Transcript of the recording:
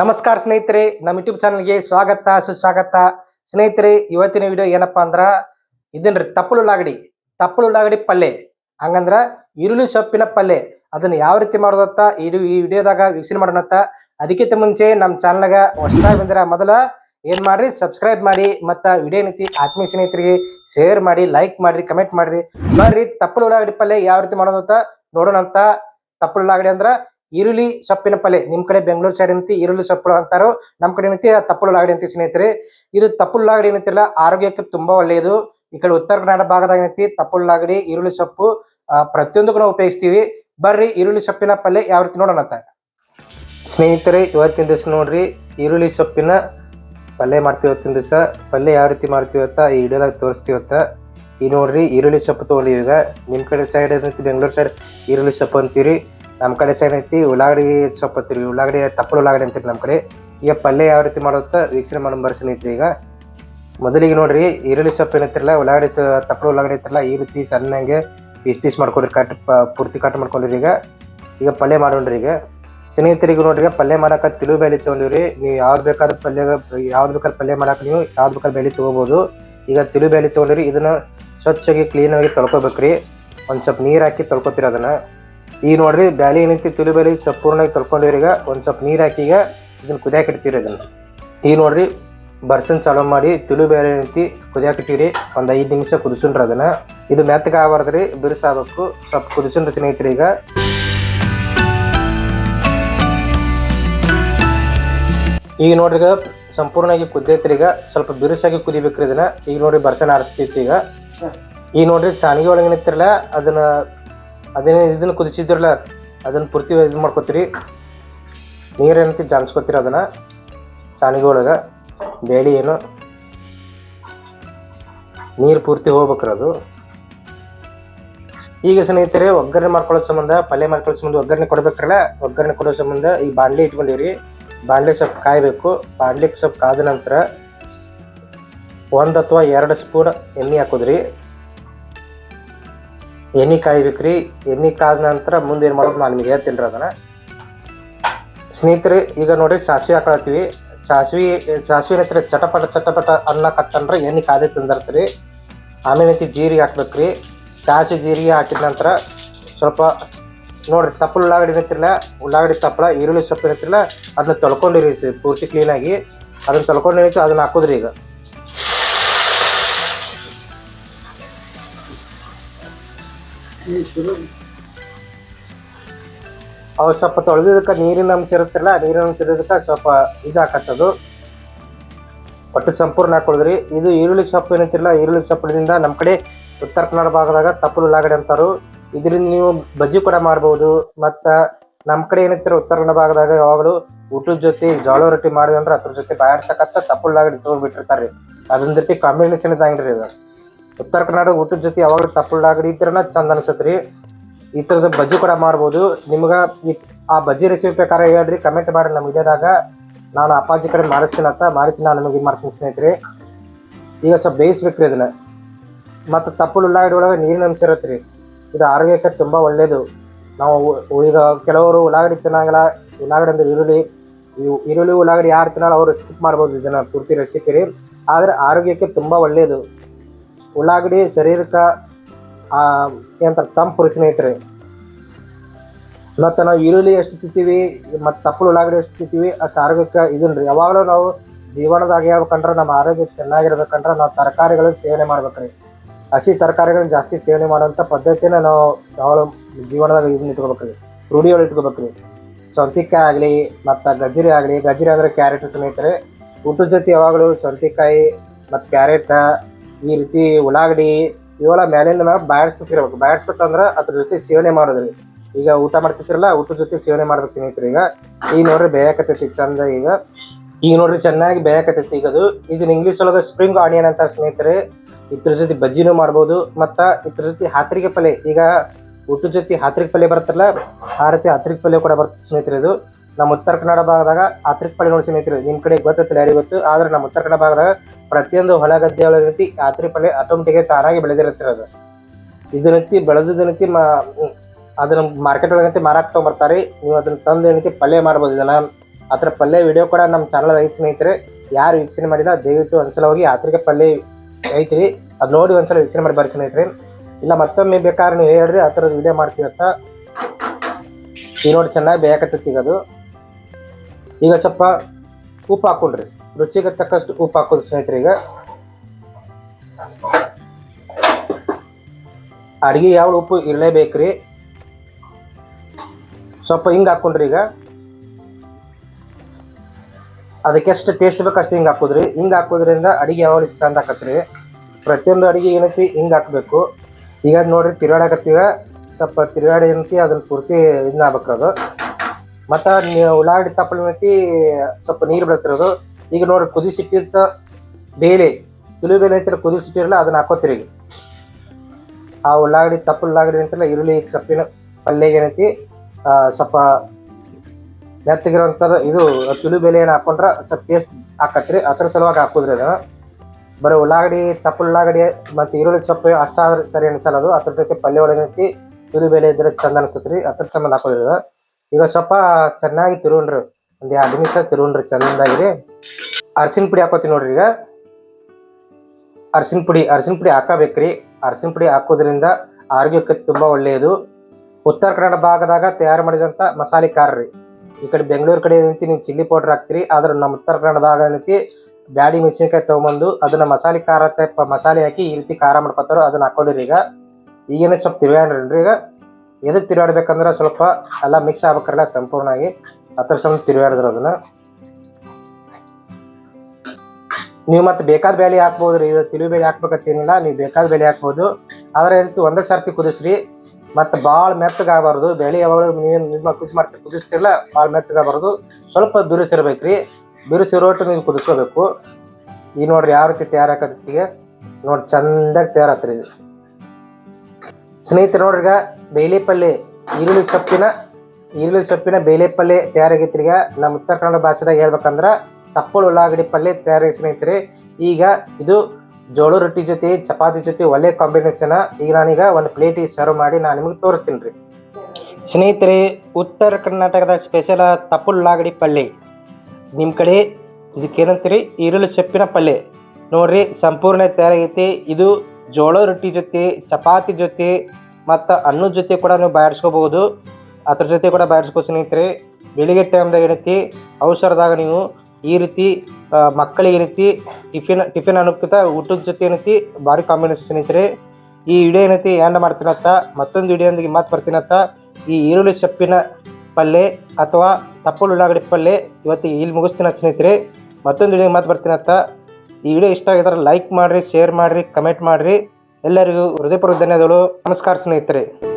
ನಮಸ್ಕಾರ ಸ್ನೇಹಿತರೆ, ನಮ್ಮ ಯೂಟ್ಯೂಬ್ ಚಾನಲ್ಗೆ ಸ್ವಾಗತ, ಸುಸ್ವಾಗತ. ಸ್ನೇಹಿತರೆ, ಇವತ್ತಿನ ವಿಡಿಯೋ ಏನಪ್ಪಾ ಅಂದ್ರ ಇದನ್ರಿ ತಪ್ಪಲು ಉಳ್ಳಾಗಡಿ. ತಪ್ಪಲು ಉಳ್ಳಾಗಡಿ ಪಲ್ಯ ಹಂಗಂದ್ರ ಈರುಳ್ಳಿ ಸೊಪ್ಪಿನ ಪಲ್ಯ ಅದನ್ನ ಯಾವ ರೀತಿ ಮಾಡೋದತ್ತ, ಈ ವಿಡಿಯೋದಾಗ ವೀಕ್ಷಣೆ ಮಾಡೋಣತ್ತ ಅದಕ್ಕಿಂತ ಮುಂಚೆ ನಮ್ಮ ಚಾನಲ್ಗ ಹೊಸದಾಗಿ ಬಂದಿರ ಮೊದಲ, ಏನ್ ಮಾಡ್ರಿ ಸಬ್ಸ್ಕ್ರೈಬ್ ಮಾಡಿ, ಮತ್ತ ವಿಡಿಯೋ ನೀತಿ ಆತ್ಮೀಯ ಸ್ನೇಹಿತರಿಗೆ ಶೇರ್ ಮಾಡಿ ಲೈಕ್ ಮಾಡ್ರಿ ಕಮೆಂಟ್ ಮಾಡ್ರಿ. ಬರ್ರಿ, ತಪ್ಪಲು ಉಳ್ಳಾಗಡಿ ಪಲ್ಯ ಯಾವ ರೀತಿ ಮಾಡೋದತ್ತ ನೋಡೋಣಂತ ತಪ್ಪಲು ಉಳ್ಳಾಗಡಿ ಅಂದ್ರ ಈರುಳ್ಳಿ ಸೊಪ್ಪಿನ ಪಲ್ಯ ನಿಮ್ ಕಡೆ ಬೆಂಗಳೂರು ಸೈಡ್ ಏನಂತಿ ಈರುಳ್ಳಿ ಸೊಪ್ಪು ಅಂತಾರೋ, ನಮ್ ಕಡೆ ಏನಂತಿ ತಪ್ಪಲು ಲಾಗಡಿ ಅಂತ ಸ್ನೇಹಿತರೆ. ಇದು ತಪ್ಪಲು ಲಾಗಡಿ ಏನಂತಿಲ್ಲ ಆರೋಗ್ಯಕ್ಕೆ ತುಂಬಾ ಒಳ್ಳೆಯದು. ಈ ಕಡೆ ಉತ್ತರ ಕರ್ನಾಟಕ ಭಾಗದಾಗ ಏನೈತಿ ತಪ್ಪಲು ಲಾಗಡಿ ಈರುಳ್ಳಿ ಸೊಪ್ಪು ಪ್ರತಿಯೊಂದಕ್ಕೂ ನಾವು ಉಪಯೋಗಿಸ್ತೀವಿ. ಬರ್ರಿ, ಈರುಳ್ಳಿ ಸೊಪ್ಪಿನ ಪಲ್ಯ ಯಾವ ರೀತಿ ನೋಡೋಣ ಅಂತ. ಸ್ನೇಹಿತರೆ, ಇವತ್ತಿನ ದಿವಸ ನೋಡ್ರಿ, ಈರುಳ್ಳಿ ಸೊಪ್ಪಿನ ಪಲ್ಯ ಮಾಡ್ತೀವಿ ಇವತ್ತಿನ ದಿವಸ. ಪಲ್ಯ ಯಾವ ರೀತಿ ಮಾಡ್ತೀವಿ ಅಂತ ಈ ವಿಡಿಯೋದಾಗ ತೋರಿಸ್ತೀವತ್ತ ಈ ನೋಡ್ರಿ, ಈರುಳ್ಳಿ ಸೊಪ್ಪು ತೊಗೊಂಡಿವಿ ಈಗ. ನಿಮ್ಮ ಕಡೆ ಸೈಡ್ ಏನೈತಿ, ಬೆಂಗಳೂರು ಸೈಡ್ ಈರುಳ್ಳಿ ಸೊಪ್ಪು ಅಂತೀರಿ. ನಮ್ಮ ಕಡೆ ಸೈಡ್ ಐತಿ ಉಳ್ಳಾಗಡಿ ಸೊಪ್ಪು ಅಂತೀರಿ ಉಳ್ಳಾಗಡಿ ತಪ್ಪಲು ಉಳ್ಳಾಗಡಿ ಅಂತೀರಿ ನಮ್ಮ ಕಡೆ. ಈಗ ಪಲ್ಯ ಯಾವ ರೀತಿ ಮಾಡುತ್ತ, ವೀಕ್ಷಣೆ ಮಾಡೋ ಬರ್ಸಿನ ಸ್ನೇಹಿತರೆ ಈಗ. ಮೊದಲಿಗೆ ನೋಡ್ರಿ, ಈರುಳ್ಳಿ ಸೊಪ್ಪು ಏನೈತಿರಲ್ಲ ಉಳ್ಳಾಗಡಿ ತ- ತಪ್ಪಲು ಉಳ್ಳಾಗಡಿ ಐತಿರಲ್ಲ ಈ ರೀತಿ ಸಣ್ಣಗೆ ಪೀಸ್ ಪೀಸ್ ಮಾಡ್ಕೊಂಡ್ರಿ ಕಟ್ ಪೂರ್ತಿ ಕಟ್ ಮಾಡ್ಕೊಂಡ್ರಿ ಈಗ. ಈಗ ಪಲ್ಯ ಮಾಡೋಣ್ರಿ ಈಗ. ಸ್ನೇಹಿತರಿಗೆ ನೋಡ್ರಿ, ಪಲ್ಯ ಮಾಡಕ್ಕೆ ತಿಳು ಬೆಳೆ ತಗೊಂಡಿವ್ರಿ. ನೀವು ಯಾವ್ದು ಬೇಕಾದ್ರೆ ಪಲ್ಯ, ಯಾವ್ದು ಬೇಕಾದ್ರೆ ಪಲ್ಯ ಮಾಡಾಕ ನೀವು ಯಾವ್ದು ಬೇಕಾದ್ರೆ ಬೇಲಿ ತಗೋಬಹುದು ಈಗ ತಿಳು ಬೆಳೆ ತಗೊಂಡಿರಿ ಇದನ್ನ ಸ್ವಚ್ಛಾಗಿ ಕ್ಲೀನ್ ಆಗಿ ತೊಳ್ಕೊಬೇಕ್ರಿ. ಒಂದ್ ಸ್ವಲ್ಪ ನೀರ್ ಹಾಕಿ ತೊಳ್ಕೊತೀರಿ ಅದನ್ನ. ಈಗ ನೋಡ್ರಿ ಬ್ಯಾಲಿ ಏನೈತಿ ತಿಳು ಬೇಲಿ ಸಂಪೂರ್ಣವಾಗಿ ತೊಳ್ಕೊಂಡಿವ್ರಿ ಈಗ. ಒಂದು ಸ್ವಲ್ಪ ನೀರು ಹಾಕಿ ಈಗ ಇದನ್ನು ಕುದಿಯಾಕ ಇಡ್ತೀರಿ ಅದನ್ನ ಈಗ ನೋಡ್ರಿ ಬರ್ಸನ್ ಚಾಲೂ ಮಾಡಿ ತಿಳು ಬೇರೆ ರೀತಿ ಕುದಿಯಾಕ ಒಂದು ಐದು ನಿಮಿಷ ಕುದಿಸುಂಡ್ರಿ ಅದನ್ನ. ಇದು ಮೆತ್ತಗ ಆಗಬಾರ್ದ್ರಿ ಬಿರುಸಾಗಬೇಕು. ಸ್ವಲ್ಪ ಕುದಿಸುಂಡ್ರಿ ಸ್ನೇಹಿತರೆ ಈಗ. ಈಗ ನೋಡ್ರಿ ಈಗ ಸಂಪೂರ್ಣವಾಗಿ ಕುದ್ದೈತ್ರಿ ಈಗ. ಸ್ವಲ್ಪ ಬಿರುಸಾಗಿ ಕುದಿಬೇಕ್ರಿ ಇದನ್ನ. ಈಗ ನೋಡ್ರಿ ಬರ್ಸನ್ ಆರಿಸ್ತಿತ್ತು ಈಗ. ಈಗ ನೋಡ್ರಿ ಚಾಣಿಗೆ ಒಳಗೆ ನಿಂತಿರಲ್ಲ ಅದನ್ನ ಅದೇನೇ ಇದನ್ನು ಕುದಿಸಿದ್ರಲ್ಲ, ಅದನ್ನು ಪೂರ್ತಿ ಇದು ಮಾಡ್ಕೊತೀರಿ. ನೀರು ಜಾನ್ಸ್ಕೋತೀರಿ ಅದನ್ನ? ಚಾನಿಗೆ ಒಳಗೆ. ಬೇಡಿ ಏನು? ನೀರು ಪೂರ್ತಿ ಹೋಗ್ಬೇಕ್ರಿ ಅದು. ಈಗ ಸ್ನೇಹಿತರೆ, ಒಗ್ಗರಣೆ ಮಾಡ್ಕೊಳ್ಳೋ ಸಂಬಂಧ, ಪಲ್ಯ ಮಾಡ್ಕೊಳ್ಳೋ ಸಂಬಂಧ ಒಗ್ಗರಣೆ ಕೊಡ್ಬೇಕ್ರಲ್ಲ, ಒಗ್ಗರಣೆ ಕೊಡೋ ಸಂಬಂಧ ಈ ಬಾಂಡ್ಲಿ ಇಟ್ಕೊಂಡಿವ್ರಿ ಬಾಂಡ್ಲಿ ಸ್ವಲ್ಪ ಕಾಯಬೇಕು. ಬಾಂಡ್ಲಿಗೆ ಸ್ವಲ್ಪ ಕಾದ ನಂತರ ಒಂದು ಅಥವಾ ಎರಡು ಸ್ಪೂನ್ ಎಣ್ಣೆ ಹಾಕೋದ್ರಿ. ಎಣ್ಣೆ ಕಾಯ್ಬೇಕ್ರಿ. ಎಣ್ಣೆ ಕಾದ ನಂತರ ಮುಂದೆ ಏನು ಮಾಡೋದು ನಾನು ನಿಮಗೆ ಹೇಳ್ತೀನಿ ಅದನ್ನು. ಸ್ನೇಹಿತರೆ, ಈಗ ನೋಡಿ ಸಾಸಿವೆ ಹಾಕೊಳತ್ತೀವಿ ಸಾಸಿವೆ ಸಾಸಿವೆ ನಂತರ ಚಟಪಟ ಚಟಪಟ ಅನ್ನ ಕತ್ತಂದ್ರೆ ಎಣ್ಣೆ ಕಾದೆ ತಂದಿರ್ತೀರಿ. ಆಮೇಲೆ ಐತಿ ಜೀರಿಗೆ ಹಾಕ್ಬೇಕ್ರಿ. ಸಾಸಿವೆ ಜೀರಿಗೆ ಹಾಕಿದ ನಂತರ ಸ್ವಲ್ಪ ನೋಡಿರಿ, ತಪ್ಪಲು ಉಳ್ಳಾಗಡ್ಡಿ ನಿಂತಿರಲ್ಲ ಉಳ್ಳಾಗಡ್ಡಿ ತಪ್ಪಲ, ಈರುಳ್ಳಿ ಸೊಪ್ಪು ನಿಂತಿರಲ್ಲ ಅದನ್ನ ತೊಳ್ಕೊಂಡಿರಿ, ಪೂರ್ತಿ ಕ್ಲೀನಾಗಿ ಅದನ್ನ ತೊಳ್ಕೊಂಡು ಅದನ್ನು ಅದನ್ನ ಹಾಕೋದ್ರಿ ಈಗ. ಅವು ಸ್ವಲ್ಪ ತೊಳೆದಿದ್ದಕ್ಕೆ ನೀರಿನ ಅಂಶ ಇರುತ್ತಲ್ಲ, ನೀರಿನ ಅಂಶ ಇರೋದಕ್ಕೆ ಸ್ವಲ್ಪ ಇದಾಕತ್ತದು. ಒಟ್ಟು ಸಂಪೂರ್ಣ ಹಾಕೊಳಿದ್ರಿ. ಇದು ಈರುಳ್ಳಿ ಸೊಪ್ಪು ಏನಂತಿಲ್ಲ ಈರುಳ್ಳಿ ಸೊಪ್ಪಿನಿಂದ ನಮ್ಮ ಕಡೆ ಉತ್ತರ ಕನ್ನಡ ಭಾಗದಾಗ ತಪ್ಪಲು ಉಳ್ಳಾಗಡೆ ಅಂತಾರು. ಇದರಿಂದ ನೀವು ಬಜ್ಜಿ ಕೂಡ ಮಾಡ್ಬೋದು. ಮತ್ತು ನಮ್ಮ ಕಡೆ ಏನಂತಾರೆ ಉತ್ತರ ಕನ್ನಡ ಭಾಗದಾಗ ಯಾವಾಗಲೂ ಊಟದ ಜೊತೆ ಜೋಳ ರೊಟ್ಟಿ ಮಾಡಿದ್ರೆ ಅದ್ರ ಜೊತೆ ಬಾಯಾಡ್ಸಕತ್ತ ತಪ್ಪಲು ಉಳ್ಳಾಗಡ್ಡೆ ತೊಗೊಂಡ್ಬಿಟ್ಟಿರ್ತಾರೆ ಅದೊಂದು ರೀತಿ ಕಾಂಬಿನೇಷನ್ ರೀ ಇದು. ಉತ್ತರ ಕರ್ನಾಟಕ ಊಟದ ಜೊತೆ ಯಾವಾಗಲೂ ತಪ್ಪಲಾಗಡಿ ಇದ್ರನ ಚಂದ ಅನ್ಸತ್ರಿ. ಈ ಥರದ ಬಜ್ಜಿ ಕೂಡ ಮಾಡ್ಬೋದು. ನಿಮ್ಗೆ ಈ ಆ ಬಜ್ಜಿ ರೆಸಿಪಿ ಪ್ರಕಾರ ಹೇಳ್ರಿ ಕಮೆಂಟ್ ಮಾಡಿ ನಮ್ಮ ವಿಡಿಯೋದಾಗ. ನಾನು ಅಪ್ಪಾಜಿ ಕಡೆ ಮಾಡಿಸ್ತೀನಿ ಅಂತ ಮಾಡಿಸಿ ನಾನು ನಿಮಗೆ ಮಾಡ್ತೀನಿ ಸ್ನೇಹಿತರೆ. ಈಗ ಸ್ವಲ್ಪ ಬೇಯಿಸ್ಬೇಕ್ರಿ ಇದನ್ನ. ಮತ್ತು ತಪ್ಪಲು ಉಳ್ಳಾಗಡ್ಡಿ ಒಳಗೆ ನೀರಿನ ಅಂಶ ಇರುತ್ತೆ ರೀ ಇದು ಆರೋಗ್ಯಕ್ಕೆ ತುಂಬ ಒಳ್ಳೆಯದು ನಾವು ಈಗ ಕೆಲವರು ಉಳ್ಳಾಗಡ್ಡಿ ತಿನ್ನಂಗಿಲ್ಲ, ಉಳ್ಳಾಗಡ್ಡಿ ಅಂದ್ರೆ ಈರುಳ್ಳಿ. ಈರುಳ್ಳಿ ಉಳ್ಳಾಗಡಿ ಯಾರು ತಿನ್ನಲ್ಲ, ಅವರು ಸ್ಕಿಪ್ ಮಾಡ್ಬೋದು ಇದನ್ನ ಪೂರ್ತಿ ರೆಸಿಪಿ ರೀ. ಆದರೆ ಆರೋಗ್ಯಕ್ಕೆ ತುಂಬ ಒಳ್ಳೆಯದು ಉಳ್ಳಾಗಡ್ಡಿ ಶರೀರಕ್ಕೆ ಏನಂತಾರೆ ತಂಪು ರೀ ಐತ್ರಿ. ಮತ್ತು ನಾವು ಈರುಳ್ಳಿ ಎಷ್ಟು ತಿಂತೀವಿ, ಮತ್ತು ತಪ್ಪಲು ಉಳ್ಳಾಗಡ್ಡಿ ಎಷ್ಟು ತಿಂತೀವಿ, ಅಷ್ಟು ಆರೋಗ್ಯಕ್ಕೆ ಇದನ್ರಿ ಯಾವಾಗಲೂ ನಾವು ಜೀವನದಾಗ ಹೇಳ್ಬೇಕಂದ್ರೆ ನಮ್ಮ ಆರೋಗ್ಯ ಚೆನ್ನಾಗಿರ್ಬೇಕಂದ್ರೆ ನಾವು ತರಕಾರಿಗಳನ್ನ ಸೇವನೆ ಮಾಡ್ಬೇಕ್ರಿ. ಹಸಿ ತರಕಾರಿಗಳನ್ನ ಜಾಸ್ತಿ ಸೇವನೆ ಮಾಡುವಂಥ ಪದ್ಧತಿನ ನಾವು ಯಾವಾಗಲೂ ಜೀವನದಾಗ ಇದನ್ನ ಇಟ್ಕೋಬೇಕ್ರಿ. ರೂಢಿಯೊಳಗೆ ಇಟ್ಕೋಬೇಕ್ರಿ. ಸೌತಿಕಾಯಿ ಆಗಲಿ, ಮತ್ತು ಗಜ್ಜರಿ ಆಗಲಿ, ಗಜ್ಜರಿ ಅಂದರೆ ಕ್ಯಾರೆಟ್ ಸ್ನೇಹಿತರೆ ಊಟದ ಜೊತೆ ಯಾವಾಗಲೂ ಸೌತಿಕಾಯಿ ಮತ್ತು ಕ್ಯಾರೆಟ್ ಈ ರೀತಿ ಉಳ್ಳಾಗಡ್ಡಿ ಇವೆಲ್ಲ ಮೇಲಿಂದ ಮ್ಯಾಲ ಬಾಯಿಸ್ತಿರ್ಬೇಕು ಬಾಯಿಸ್ಕೊತಂದ್ರೆ ಅದ್ರ ಜೊತೆ ಸೇವನೆ ಮಾಡೋದ್ರಿ. ಈಗ ಊಟ ಮಾಡ್ತಿರ್ತಿರಲ್ಲ, ಊಟದ ಜೊತೆ ಸೇವನೆ ಮಾಡ್ಬೇಕು ಸ್ನೇಹಿತರೆ. ಈಗ ಈಗ ನೋಡ್ರಿ ಬೇಯಕತ್ತೈತಿ, ಚಂದ ಈಗ. ಈಗ ನೋಡ್ರಿ ಚೆನ್ನಾಗಿ ಬೇಯಕತ್ತೈತಿ ಈಗ ಅದು. ಇದನ್ನ ಇಂಗ್ಲೀಷ್ ಒಳಗೆ ಸ್ಪ್ರಿಂಗ್ ಆನಿಯನ್ ಅಂತಾರೆ ಸ್ನೇಹಿತರೆ. ಇದ್ರ ಜೊತೆ ಬಜ್ಜಿನೂ ಮಾಡ್ಬೋದು. ಮತ್ತ ಇದ್ರ ಜೊತೆ ಹಾತ್ರಿಗೆ ಪಲ್ಯ. ಈಗ ಊಟದ ಜೊತೆ ಹಾತ್ರಿಗೆ ಪಲ್ಯ ಬರುತ್ತಲ್ಲ, ಆ ರೀತಿ ಹಾತ್ರಿಗೆ ಪಲ್ಯ ಕೂಡ ಬರ್ತದೆ ಸ್ನೇಹಿತರೆ ಇದು. ನಮ್ಮ ಉತ್ತರ ಕನ್ನಡ ಭಾಗದಾಗ ಆ ತ್ರಿಪಡಿ ನೋಡಿ ಸ್ನೇಹಿತರೆ, ನಿಮ್ ಕಡೆ ಗೊತ್ತಿಲ್ಲ ಯಾರಿಗೆ ಗೊತ್ತು, ಆದ್ರೆ ನಮ್ಮ ಉತ್ತರ ಕನ್ನಡ ಭಾಗದಾಗ ಪ್ರತಿಯೊಂದು ಹೊಲ ಗದ್ದೆ ಒಳಗೆ ನಿಂತಿ ಆ ತ್ರಿಪಡಿ ಆಟೋಮೆಟಿಕ್ ತಾನಾಗಿ ಬೆಳೆದಿರುತ್ತೆ ಅದು. ಇದನ್ನತಿ ಬೆಳೆದಿದ್ದನತಿ ಮಾ, ಅದನ್ನ ಮಾರ್ಕೆಟ್ ಒಳಗಂತೆ ಮಾರಾಕ್ ತಗೊಂಬರ್ತಾರೆ. ನೀವು ಅದನ್ನ ತಂದು ಏನೈತಿ ಪಲ್ಯ ಮಾಡ್ಬೋದು ಇದನ್ನ ಅದರ ಪಲ್ಯ ವಿಡಿಯೋ ಕೂಡ ನಮ್ಮ ಚಾನಲ್ ಐತಿ ಸ್ನೇಹಿತರೆ. ಯಾರು ವೀಕ್ಷಣೆ ಮಾಡಿಲ್ಲ, ದಯವಿಟ್ಟು ಒಂದ್ಸಲ ಹೋಗಿ ಆತ್ರಿಗೆ ಪಲ್ಯ ಐತ್ರಿ. ಅದು ನೋಡಿ ಒಂದ್ಸಲ ವೀಕ್ಷಣೆ ಮಾಡಿ ಬರ್ರಿ ಸ್ನೇಹಿತರೆ. ಇಲ್ಲ, ಮತ್ತೊಮ್ಮೆ ಬೇಕಾದ್ರೆ ನೀವು ಹೇಳ್ರಿ, ಆ ಥರದ ವಿಡಿಯೋ ಮಾಡ್ತೀವಿ ಅಂತ. ಈ ನೋಡಿ ಚೆನ್ನಾಗಿ ಬೇಕತ್ತೀಗದು ಅದು. ಈಗ ಸ್ವಲ್ಪ ಉಪ್ಪು ಹಾಕೊಂಡ್ರಿ. ರುಚಿಗೆ ತಕ್ಕಷ್ಟು ಉಪ್ಪು ಹಾಕೋದು ಸ್ನೇಹಿತರೆ ಈಗ. ಅಡುಗೆ ಯಾವ ಉಪ್ಪು ಇರಲೇಬೇಕ್ರಿ. ಸ್ವಲ್ಪ ಹಿಂಗೆ ಹಾಕೊಂಡ್ರಿ ಈಗ. ಅದಕ್ಕೆ ಎಷ್ಟು ಟೇಸ್ಟ್ ಬೇಕು ಅಷ್ಟು ಹಿಂಗೆ ಹಾಕೋದ್ರಿ. ಹಿಂಗೆ ಹಾಕೋದ್ರಿಂದ ಅಡುಗೆ ಯಾವ ರೀತಿ ಚಂದ ಹಾಕತ್ರಿ ಪ್ರತಿಯೊಂದು ಅಡುಗೆ ಏನೈತಿ ಹಿಂಗೆ ಹಾಕಬೇಕು. ಈಗ ನೋಡ್ರಿ ತಿರುಗಾಡಕತ್ತೀವ. ಸ್ವಲ್ಪ ತಿರುಗಾಡಿ ಏನೈತಿ ಅದನ್ನ ಪೂರ್ತಿ ಇದನ್ನ ಆಗ್ಬೇಕು ಅದು. ಮತ್ತು ಉಳ್ಳಾಗಡ್ಡಿ ತಪ್ಪಲ್ ಏನೈತಿ ಸ್ವಲ್ಪ ನೀರು ಬೆಳತಿರೋದು ಈಗ ನೋಡ್ರಿ ಕುದಿಸಿಟ್ಟಿದ್ದ ಬೇಳೆ ತುಳು ಬೇಳೆ ಐತಿರ ಕುದಿಸಿಟ್ಟಿರಲ್ಲ ಅದನ್ನ ಹಾಕೋತಿರಿ ಈಗ. ಆ ಉಳ್ಳಾಗಡ್ಡಿ ತಪ್ಪಲ ಉಳ್ಳಾಗಡ್ಡಿ ಅಂತಲ್ಲ, ಈರುಳ್ಳಿ ಸೊಪ್ಪಿನ ಪಲ್ಯಗೆ ಏನೈತಿ ಸ್ವಲ್ಪ ಮೆತ್ತಗಿರೋಂಥದ್ದು ಇದು ತುಳು ಬೆಲೆ ಏನು ಹಾಕೊಂಡ್ರೆ ಸ್ವಲ್ಪ ಟೇಸ್ಟ್ ಹಾಕತ್ರಿ. ಅದ್ರ ಸಲುವಾಗಿ ಹಾಕೋದ್ರಿ ಅದು ಬರೀ ಉಳ್ಳಾಗಡ್ಡಿ ತಪ್ಪು ಉಳ್ಳಾಗಡ್ಡಿ ಮತ್ತು ಈರುಳ್ಳಿ ಸೊಪ್ಪು ಅಷ್ಟಾದ್ರೆ ಸರಿ ಅನ್ಸಲ್ಲ ಅದು. ಅದ್ರ ಜೊತೆ ಪಲ್ಯ ಒಳಗೆ ಏನೈತಿ ತುಳು ಬೆಲೆ ಇದ್ರೆ ಚಂದ ಅನ್ಸತ್ರಿ. ಅದ್ರ ಸಂಬಂಧ ಹಾಕೋದ್ರಿ ಅದು. ಈಗ ಸ್ವಲ್ಪ ಚೆನ್ನಾಗಿ ತಿರುವಣ್ರಿ ಒಂದು ಎರಡು ನಿಮಿಷ ತಿರುವಣ್ರಿ ಚಂದಾಗಿರಿ ಅರ್ಶಿನ ಪುಡಿ ಹಾಕೋತೀನಿ ನೋಡ್ರಿ ಈಗ. ಅರ್ಶಿನ ಪುಡಿ ಅರ್ಶಿನ ಪುಡಿ ಹಾಕಬೇಕ್ರಿ. ಅರ್ಶಿನ ಪುಡಿ ಹಾಕೋದ್ರಿಂದ ಆರೋಗ್ಯಕ್ಕೆ ತುಂಬ ಒಳ್ಳೆಯದು. ಉತ್ತರ ಕನ್ನಡ ಭಾಗದಾಗ ತಯಾರು ಮಾಡಿದಂಥ ಮಸಾಲೆ ಖಾರ ರೀ ಈ ಕಡೆ ಬೆಂಗಳೂರು ಕಡೆ ನಿಂತು ನೀವು ಚಿಲ್ಲಿ ಪೌಡ್ರ್ ಹಾಕ್ತೀರಿ, ಆದ್ರೆ ನಮ್ಮ ಉತ್ತರ ಕನ್ನಡ ಭಾಗ ನಿಂತು ಬ್ಯಾಡಿ ಮೆಣಸಿನ್ಕಾಯಿ ತೊಗೊಂಬಂದು ಅದನ್ನ ಮಸಾಲೆ ಖಾರ ಟೈಪ್ ಮಸಾಲೆ ಹಾಕಿ ಈ ರೀತಿ ಖಾರ ಮಾಡ್ಕೊತಾರೋ ಅದನ್ನ ಹಾಕೊಂಡಿರಿ ಈಗ. ಈಗೇನೆ ಸ್ವಲ್ಪ ತಿರುಗಾಣ್ರಿ ಈಗ. ಎದಕ್ಕೆ ತಿರುಗಾಡ್ಬೇಕಂದ್ರೆ ಸ್ವಲ್ಪ ಎಲ್ಲ ಮಿಕ್ಸ್ ಆಗ್ಬೇಕಲ್ಲ ಸಂಪೂರ್ಣವಾಗಿ ಹತ್ರ ಸಮ ತಿರುಗಾಡಿದ್ರು ಅದನ್ನ. ನೀವು ಮತ್ತೆ ಬೇಕಾದ ಬೇಳೆ ಹಾಕ್ಬೋದ್ರಿ ಇದು ತಿಳಿ ಬೇಳೆ ಹಾಕ್ಬೇಕಂತೇನಿಲ್ಲ, ನೀವು ಬೇಕಾದ ಬೇಳೆ ಹಾಕ್ಬೋದು. ಆದ್ರೆ ಏನಂತೂ ಒಂದೇ ಸರ್ತಿ ಕುದಿಸ್ರಿ. ಮತ್ತೆ ಭಾಳ ಮೆತ್ತಗಾಗಬಾರ್ದು ಬೇಳೆ ಯಾವಾಗ ನೀವು ನಿಮ್ಮ ಕುದಿಸಿ ಮಾಡ್ತೀರಿ ಕುದಿಸ್ತಿರಲ್ಲ ಭಾಳ ಮೆತ್ತಗಾಗಬಾರ್ದು. ಸ್ವಲ್ಪ ಬಿರುಸಿರ್ಬೇಕ್ರಿ. ಬಿರುಸಿರೋಟು ನೀವು ಕುದಿಸ್ಕೋಬೇಕು. ಈ ನೋಡ್ರಿ ಯಾವ ರೀತಿ ತಯಾರಾಕತ್ತೀಗ ನೋಡಿ ಚಂದಾಗಿ ತಯಾರಾತ್ರಿ ಇದು. ಸ್ನೇಹಿತರೆ ನೋಡ್ರಿ ಬೇಳೆ ಪಲ್ಯ ಈರುಳ್ಳಿ ಸೊಪ್ಪಿನ ಈರುಳ್ಳಿ ಸೊಪ್ಪಿನ ಬೇಲೆ ಪಲ್ಯ ತಯಾರಾಗೈತ್ರಿ ಈಗ ನಮ್ಮ ಉತ್ತರ ಕನ್ನಡ ಭಾಷೆದಾಗ ಹೇಳ್ಬೇಕಂದ್ರ ತಪ್ಪಳು ಉಳ್ಳಾಗಡ್ಡಿ ಪಲ್ಯ ತಯಾರಾಗಿ ಸ್ನೇಹಿತರೆ, ಈಗ ಇದು ಜೋಳ ರೊಟ್ಟಿ ಜೊತೆ, ಚಪಾತಿ ಜೊತೆ ಒಳ್ಳೆ ಕಾಂಬಿನೇಷನ್ ಈಗ ನಾನೀಗ ಒಂದು ಪ್ಲೇಟಿಗೆ ಸರ್ವ್ ಮಾಡಿ ನಾನು ನಿಮಗೆ ತೋರಿಸ್ತೀನಿ ರೀ. ಸ್ನೇಹಿತರೆ, ಉತ್ತರ ಕರ್ನಾಟಕದ ಸ್ಪೆಷಲ್ ತಪ್ಪಲು ಉಳ್ಳಾಗಡ್ಡಿ ಪಲ್ಯ ನಿಮ್ಮ ಕಡೆ ಇದಕ್ಕೇನಂತೀರಿ? ಈರುಳ್ಳಿ ಸೊಪ್ಪಿನ ಪಲ್ಯ ನೋಡ್ರಿ, ಸಂಪೂರ್ಣ ತಯಾರಾಗೈತಿ. ಇದು ಜೋಳ ರೊಟ್ಟಿ ಜೊತೆ, ಚಪಾತಿ ಜೊತೆ ಮತ್ತು ಅನ್ನದ ಜೊತೆ ಕೂಡ ನೀವು ಬಾಡಿಸ್ಕೋಬಹುದು ಅದ್ರ ಜೊತೆ ಕೂಡ ಬಾಡಿಸ್ಕೋ ಸ್ನೇಹಿತರೆ, ಬೆಳಿಗ್ಗೆ ಟೈಮ್ದಾಗ ಏನೈತಿ ಅವಸರದಾಗ ನೀವು ಈ ರೀತಿ ಮಕ್ಕಳಿಗೆ ಏನೈತಿ ಟಿಫಿನ್ ಟಿಫಿನ್ ಅನ್ನೋಕ್ಕಿಂತ ಊಟದ ಜೊತೆ ಏನೈತಿ ಭಾರಿ ಕಾಂಬಿನೇಷನ್ ಸ್ನೇಹಿತರೆ. ಈ ವಿಡಿಯೋ ಏನೈತಿ ಎಂಡ್ ಮಾಡ್ತೀನತ್ತ ಮತ್ತೊಂದು ವಿಡಿಯೋದೊಂದಿಗೆ ಮಾತು ಬರ್ತೀನತ್ತ ಈ ಈರುಳ್ಳಿ ಸೊಪ್ಪಿನ ಪಲ್ಯ ಅಥವಾ ತಪ್ಪಲು ಉಳ್ಳಾಗಡ್ಡಿ ಪಲ್ಯ ಇವತ್ತು ಇಲ್ಲಿ ಮುಗಿಸ್ತೀನ ಸ್ನೇಹಿತರೆ. ಮತ್ತೊಂದು ವಿಡಿಯೋಗೆ ಮಾತು ಬರ್ತೀನತ್ತ ಈ ವಿಡಿಯೋ ಇಷ್ಟ ಆಗಿದ್ರೆ ಲೈಕ್ ಮಾಡಿರಿ ಶೇರ್ ಮಾಡಿರಿ ಕಮೆಂಟ್ ಮಾಡಿರಿ. ಎಲ್ಲರಿಗೂ ಹೃದಯಪೂರ್ವಕ ಧನ್ಯವಾದಗಳು. ನಮಸ್ಕಾರ ಸ್ನೇಹಿತರೆ.